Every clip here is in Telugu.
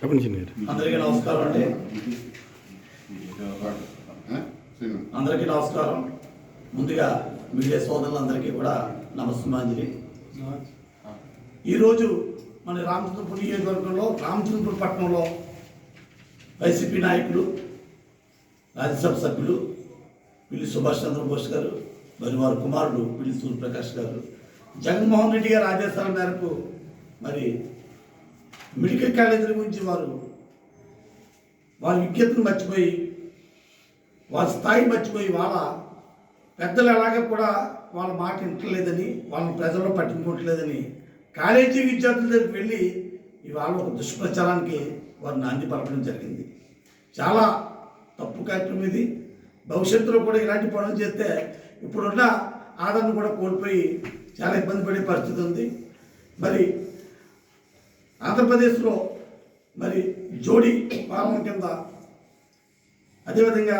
చెప్పండి చిన్న అందరికీ నమస్కారం అండి. అందరికీ నమస్కారం. ముందుగా మీడియా సోదరులందరికీ కూడా నమస్మాంజలి ఈరోజు మన రామచంద్రపురం నియోజకవర్గంలో రామచంద్రపురం పట్టణంలో వైసీపీ నాయకులు రాజ్యసభ సభ్యులు పిల్లి సుభాష్ చంద్రబోస్ గారు మరి వారి కుమారుడు పిల్లి సూర్యప్రకాష్ గారు జగన్మోహన్ రెడ్డి గారి ఆదేశాల మేరకు మరి మెడికల్ కాలేజీల గురించి వారు వారి విజ్ఞతను మర్చిపోయి వారి స్థాయి మర్చిపోయి వాళ్ళ పెద్దలు ఎలాగే కూడా వాళ్ళ మాట వింటలేదని వాళ్ళని ప్రజల్లో పట్టించుకోవట్లేదని కాలేజీ విద్యార్థుల దగ్గరికి వెళ్ళి ఇవాళ ఒక దుష్ప్రచారానికి వారు నాంది పలకడం జరిగింది. చాలా తప్పు కార్యక్రమం ఇది. భవిష్యత్తులో కూడా ఇలాంటి పనులు చేస్తే ఇప్పుడున్న ఆదరణ కూడా కోల్పోయి చాలా ఇబ్బంది పడే పరిస్థితి ఉంది. మరి ఆంధ్రప్రదేశ్లో మరి జోడీ పాలన కింద అదేవిధంగా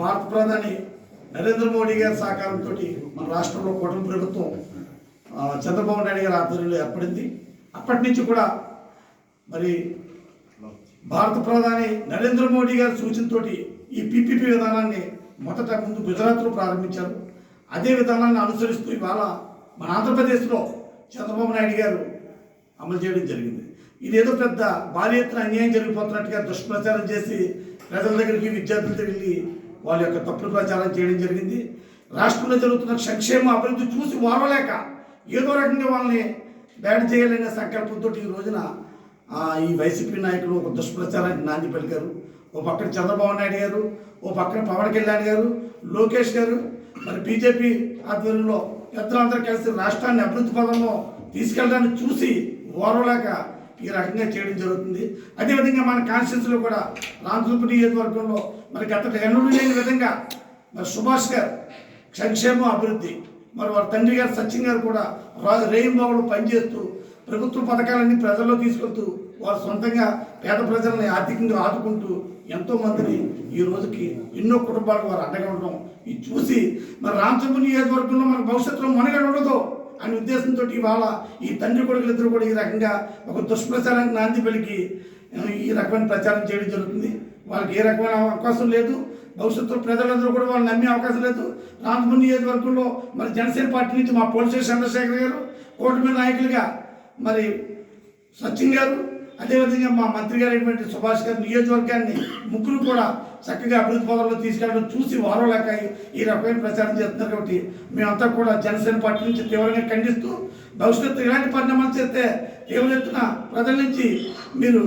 భారత ప్రధాని నరేంద్ర మోడీ గారి సహకారంతో మన రాష్ట్రంలో కూటమి ప్రభుత్వం చంద్రబాబు నాయుడు గారి ఆధ్వర్యంలో ఏర్పడింది. అప్పటి నుంచి కూడా మరి భారత ప్రధాని నరేంద్ర మోడీ గారి సూచనతోటి ఈ పీపీపీ విధానాన్ని మొదట ముందు గుజరాత్లో ప్రారంభించారు. అదే విధానాన్ని అనుసరిస్తూ ఇవాళ మన ఆంధ్రప్రదేశ్లో చంద్రబాబు నాయుడు గారు అమలు చేయడం జరిగింది. ఇదేదో పెద్ద భారీ ఎత్తున అన్యాయం జరిగిపోతున్నట్టుగా దుష్ప్రచారం చేసి ప్రజల దగ్గరికి విద్యార్థులతో వెళ్ళి వాళ్ళ యొక్క తప్పుడు ప్రచారం చేయడం జరిగింది. రాష్ట్రంలో జరుగుతున్న సంక్షేమ అభివృద్ధి చూసి ఓర్వలేక ఏదో రకంగా వాళ్ళని బ్యాడ్ చేయాలనే సంకల్పంతో ఈ రోజున ఈ వైసీపీ నాయకులు ఒక దుష్ప్రచారానికి నాంది పలికారు. ఓ పక్కన చంద్రబాబు నాయుడు గారు ఓ పక్కన పవన్ కళ్యాణ్ గారు లోకేష్ గారు మరి బీజేపీ ఆధ్వర్యంలో పెద్దలందరూ కలిసి రాష్ట్రాన్ని అభివృద్ధి పదంలో తీసుకెళ్ళడానికి చూసి ఓర్వలేక ఈ రకంగా చేయడం జరుగుతుంది. అదేవిధంగా మన కాన్స్టిట్యూన్సీలో కూడా రామచంద్రపురి నియోజకవర్గంలో మరి గత ఎన్నడూ లేని విధంగా మరి సుభాష్ గారు సంక్షేమ అభివృద్ధి మరి వారి తండ్రి గారు సచిన్ గారు కూడా రాజు రేయింబాబులు పనిచేస్తూ ప్రభుత్వ పథకాలన్నీ ప్రజల్లో తీసుకెళ్తూ వారు సొంతంగా పేద ప్రజల్ని ఆర్థికంగా ఆదుకుంటూ ఎంతో మందిని ఈ రోజుకి ఎన్నో కుటుంబాలకు వారు అండగా ఉండడం ఇది చూసి మరి రామచంద్ర నియోజకవర్గంలో మన భవిష్యత్తులో మనగడ ఉండదు. అనే ఉద్దేశంతో ఇవాళ ఈ తండ్రి కొడుకులు ఇద్దరు కూడా ఈ రకంగా ఒక దుష్ప్రచారానికి నాంది పలికి ఈ రకమైన ప్రచారం చేయడం జరుగుతుంది. వాళ్ళకి ఏ రకమైన అవకాశం లేదు. భవిష్యత్తులో ప్రజలందరూ కూడా వాళ్ళు నమ్మే అవకాశం లేదు. రామచంద్ర నియోజకవర్గంలో మరి జనసేన పార్టీ నుంచి మా పోలీసు చంద్రశేఖర్ గారు కూటమి నాయకులుగా మరి సచిన్ గారు అదేవిధంగా మా మంత్రి గారైనటువంటి సుభాష్ గారు నియోజకవర్గాన్ని ముగ్గురు కూడా చక్కగా అభివృద్ధి పదంలో తీసుకెళ్ళడం చూసి వారలేక ఈ రకమైన ప్రచారం చేస్తున్నారు కాబట్టి మేమంతా కూడా జనసేన పార్టీ నుంచి తీవ్రంగా ఖండిస్తూ భవిష్యత్తు ఇలాంటి పరిణామాలు చేస్తే తీవ్ర ఎత్తున ప్రజల నుంచి మీరు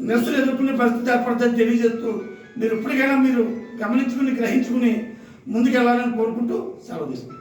నిరసన ఎదుర్కొనే పరిస్థితి ఏర్పడుతుందని తెలియజేస్తూ మీరు ఇప్పటికైనా మీరు గమనించుకుని గ్రహించుకుని ముందుకెళ్ళాలని కోరుకుంటూ సెలవు తీసుకుంటాం